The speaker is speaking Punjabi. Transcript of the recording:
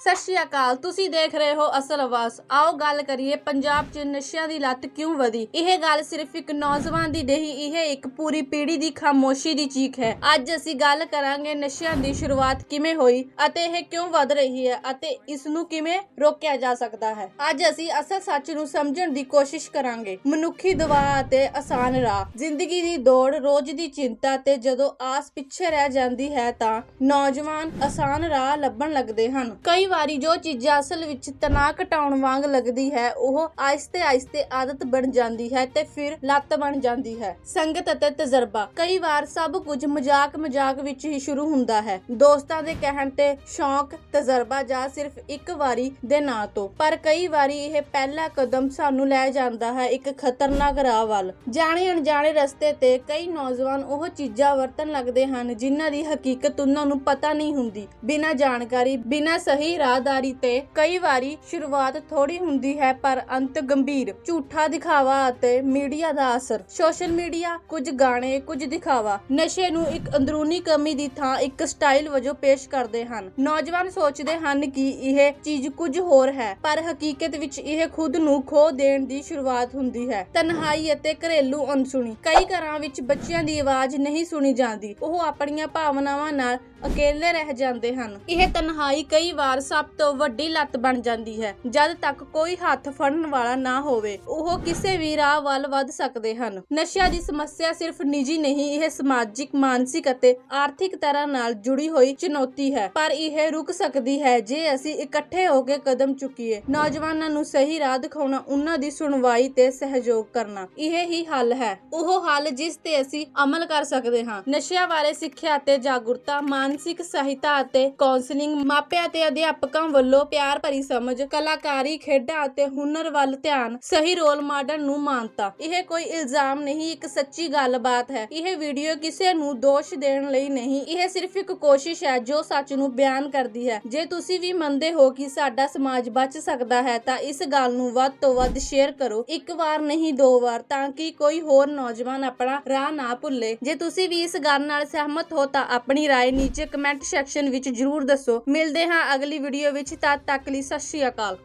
ਸਤਿ ਸ਼੍ਰੀ ਅਕਾਲ, ਤੁਸੀਂ ਦੇਖ ਰਹੇ ਹੋ ਅਸਲ ਆਵਾਜ਼। ਆਓ ਗੱਲ ਕਰੀਏ ਪੰਜਾਬ 'ਚ ਨਸ਼ਿਆਂ ਦੀ ਲੱਤ ਕਿਉਂ ਵਧੀ? ਇਹ ਗੱਲ ਸਿਰਫ ਇੱਕ ਨੌਜਵਾਨ ਦੀ ਨਹੀਂ ਇਹ ਇੱਕ ਪੂਰੀ ਪੀੜ੍ਹੀ ਦੀ ਖਾਮੋਸ਼ੀ ਦੀ ਚੀਖ ਹੈ। ਅੱਜ ਅਸੀਂ ਗੱਲ ਕਰਾਂਗੇ ਨਸ਼ਿਆਂ ਦੀ ਸ਼ੁਰੂਆਤ ਕਿਵੇਂ ਹੋਈ ਅਤੇ ਇਹ ਕਿਉਂ ਵਧ ਰਹੀ ਹੈ ਅਤੇ ਇਸ ਨੂੰ ਕਿਵੇਂ ਰੋਕਿਆ ਜਾ ਸਕਦਾ ਹੈ। ਅੱਜ ਅਸੀਂ ਅਸਲ ਸੱਚ ਨੂੰ ਸਮਝਣ ਦੀ ਕੋਸ਼ਿਸ਼ ਕਰਾਂਗੇ। ਮਨੁੱਖੀ ਦਬਾਅ ਅਤੇ ਆਸਾਨ ਰਾਹ। ਜ਼ਿੰਦਗੀ ਦੀ ਦੌੜ, ਰੋਜ਼ ਦੀ ਚਿੰਤਾ ਤੇ ਜਦੋਂ ਆਸ ਪਿੱਛੇ ਰਹਿ ਜਾਂਦੀ ਹੈ ਤਾਂ ਨੌਜਵਾਨ ਆਸਾਨ ਰਾਹ ਲੱਭਣ ਲੱਗਦੇ ਹਨ। ਕਈ ਵਾਰੀ ਜੋ ਚੀਜ਼ਾਂ ਅਸਲ ਵਿੱਚ ਤਣਾਅ ਘਟਾਉਣ ਵਾਂਗ ਲੱਗਦੀ ਹੈ, ਉਹ ਆਇਸਤੇ ਆਹਿਸਤੇ ਆਦਤ ਬਣ ਜਾਂਦੀ ਹੈ ਤੇ ਫਿਰ ਲੱਤ ਬਣ ਜਾਂਦੀ ਹੈ। ਸੰਗਤ ਅਤੇ ਤਜਰਬਾ। ਕਈ ਵਾਰ ਸਭ ਕੁਝ ਮਜ਼ਾਕ ਮਜ਼ਾਕ ਵਿੱਚ ਹੀ ਸ਼ੁਰੂ ਹੁੰਦਾ ਹੈ। ਦੋਸਤਾਂ ਦੇ ਕਹਿਣ ਤੇ ਸ਼ੌਂਕ, ਤਜਰਬਾ ਜਾਂ ਸਿਰਫ ਇੱਕ ਵਾਰੀ ਦੇ ਨਾਂ ਤੋਂ। ਪਰ ਕਈ ਵਾਰੀ ਇਹ ਪਹਿਲਾ ਕਦਮ ਸਾਨੂੰ ਲੈ ਜਾਂਦਾ ਹੈ ਇੱਕ ਖਤਰਨਾਕ ਰਾਹ ਵੱਲ। ਜਾਣੇ ਅਣਜਾਣੇ ਰਸਤੇ ਤੇ ਕਈ ਨੌਜਵਾਨ ਉਹ ਚੀਜ਼ਾਂ ਵਰਤਣ ਲੱਗਦੇ ਹਨ, ਜਿਨ੍ਹਾਂ ਦੀ ਹਕੀਕਤ ਉਹਨਾਂ ਨੂੰ ਪਤਾ ਨਹੀਂ ਹੁੰਦੀ। ਬਿਨਾਂ ਜਾਣਕਾਰੀ, ਬਿਨਾਂ ਸਹੀ ਰਾਹਦਾਰੀ ਤੇ ਕਈ ਵਾਰੀ ਸ਼ੁਰੂਆਤ ਥੋੜੀ ਹੁੰਦੀ ਹੈ, ਪਰ ਅੰਤ ਗੰਭੀਰ। ਝੂਠਾ ਦਿਖਾਵਾ ਅਤੇ ਮੀਡੀਆ ਦਾ ਅਸਰ। ਸੋਸ਼ਲ ਮੀਡੀਆ ਕੁਝ ਗਾਣੇ, ਕੁਝ ਦਿਖਾਵਾ। ਨਸ਼ੇ ਨੂੰ ਇੱਕ ਅੰਦਰੂਨੀ ਕਮੀ ਦੀ ਥਾਂ, ਇੱਕ ਸਟਾਈਲ ਵਜੋਂ ਪੇਸ਼ ਕਰਦੇ ਹਨ। ਨੌਜਵਾਨ ਸੋਚਦੇ ਹਨ ਕਿ ਇਹ ਚੀਜ਼ ਕੁਝ ਹੋਰ ਹੈ, ਪਰ ਹਕੀਕਤ ਵਿੱਚ ਇਹ ਖੁਦ ਨੂੰ ਖੋ ਦੇਣ ਦੀ ਸ਼ੁਰੂਆਤ ਹੁੰਦੀ ਹੈ। ਤਨਹਾਈ ਅਤੇ ਘਰੇਲੂ ਅਨਸੁਣੀ ਕਈ ਘਰਾਂ ਵਿੱਚ ਬੱਚਿਆਂ ਦੀ ਆਵਾਜ਼ ਨਹੀਂ ਸੁਣੀ ਜਾਂਦੀ। ਉਹ ਆਪਣੀਆਂ ਭਾਵਨਾਵਾਂ ਨਾਲ ਅਕੇਲੇ ਰਹਿ ਜਾਂਦੇ ਹਨ। ਇਹ ਤਨਹਾਈ ਕਈ ਵਾਰ ਸਭ ਤੋਂ ਵੱਡੀ ਲੱਤ ਬਣ ਜਾਂਦੀ ਹੈ। ਜਦ ਤੱਕ ਕੋਈ ਹੱਥ ਫੜਨ ਵਾਲਾ ਨਾ ਹੋਵੇ, ਉਹ ਕਿਸੇ ਵੀ ਰਾਹ ਵੱਲ ਵੱਧ ਸਕਦੇ ਹਨ। ਨਸ਼ਿਆਂ ਦੀ ਸਮੱਸਿਆ ਸਿਰਫ ਨਿੱਜੀ ਨਹੀਂ, ਇਹ ਸਮਾਜਿਕ, ਮਾਨਸਿਕ ਅਤੇ ਆਰਥਿਕ ਤਰ੍ਹਾਂ ਨਾਲ ਜੁੜੀ ਹੋਈ ਚੁਣੌਤੀ ਹੈ। ਪਰ ਇਹ ਰੁਕ ਸਕਦੀ ਹੈ ਜੇ ਅਸੀਂ ਇਕੱਠੇ ਹੋ ਕੇ ਕਦਮ ਚੁੱਕੀਏ। ਨੌਜਵਾਨਾਂ ਨੂੰ ਸਹੀ ਰਾਹ ਦਿਖਾਉਣਾ, ਉਹਨਾਂ ਦੀ ਸੁਣਵਾਈ ਤੇ ਸਹਿਯੋਗ ਕਰਨਾ, ਇਹ ਹੀ ਹੱਲ ਹੈ। ਉਹ ਹੱਲ ਜਿਸ ਤੇ ਅਸੀਂ ਅਮਲ ਕਰ ਸਕਦੇ ਹਾਂ। ਨਸ਼ਿਆਂ ਬਾਰੇ ਸਿੱਖਿਆ ਅਤੇ ਜਾਗਰੂਕਤਾ, ਮਾਨਸਿਕ ਸਹਾਇਤਾ ਅਤੇ ਕਾਉਂਸਲਿੰਗ ਮਾਪਿਆਂ ਤੇ ਅਧਿਆਪਕ ਅਧਿਆਪਕਾਂ ਵੱਲੋਂ ਪਿਆਰ ਭਰੀ ਸਮਝ ਕਲਾਕਾਰੀ ਖੇਡਾਂ ਅਤੇ ਹੁਨਰ ਵੱਲ ਧਿਆਨ ਸਹੀ ਰੋਲ ਮਾਡਲ ਨੂੰ ਮਾਨਤਾ ਇਹ ਕੋਈ ਇਲਜ਼ਾਮ ਨਹੀਂ ਇੱਕ ਸੱਚੀ ਗੱਲਬਾਤ ਹੈ ਇਹ ਵੀਡੀਓ ਕਿਸੇ ਨੂੰ ਦੋਸ਼ ਦੇਣ ਲਈ ਨਹੀਂ ਇਹ ਸਿਰਫ ਇੱਕ ਕੋਸ਼ਿਸ਼ ਹੈ ਜੋ ਸੱਚ ਨੂੰ ਬਿਆਨ ਕਰਦੀ ਹੈ ਜੇ ਤੁਸੀਂ ਵੀ ਮੰਨਦੇ ਹੋ ਕਿ ਸਾਡਾ ਸਮਾਜ ਬਚ ਸਕਦਾ ਹੈ ਤਾਂ ਇਸ ਗੱਲ ਨੂੰ ਵੱਧ ਤੋਂ ਵੱਧ ਸ਼ੇਅਰ ਕਰੋ ਇੱਕ ਵਾਰ ਨਹੀਂ ਦੋ ਵਾਰ ਤਾਂ ਕਿ ਕੋਈ ਹੋਰ ਨੌਜਵਾਨ ਆਪਣਾ ਰਾਹ ਨਾ ਭੁੱਲੇ ਜੇ ਤੁਸੀਂ ਵੀ ਇਸ ਗੱਲ ਨਾਲ ਸਹਿਮਤ ਹੋ ਤਾਂ ਆਪਣੀ رائے ਨੀਚੇ ਕਮੈਂਟ ਸੈਕਸ਼ਨ ਵਿੱਚ ਜਰੂਰ ਦੱਸੋ ਮਿਲਦੇ ਹਾਂ ਅਗਲੀ ਵੀਡੀਓ ਵਿੱਚ ਤਦ ਤੱਕ ਲਈ ਸਤਿ ਸ਼੍ਰੀ ਅਕਾਲ।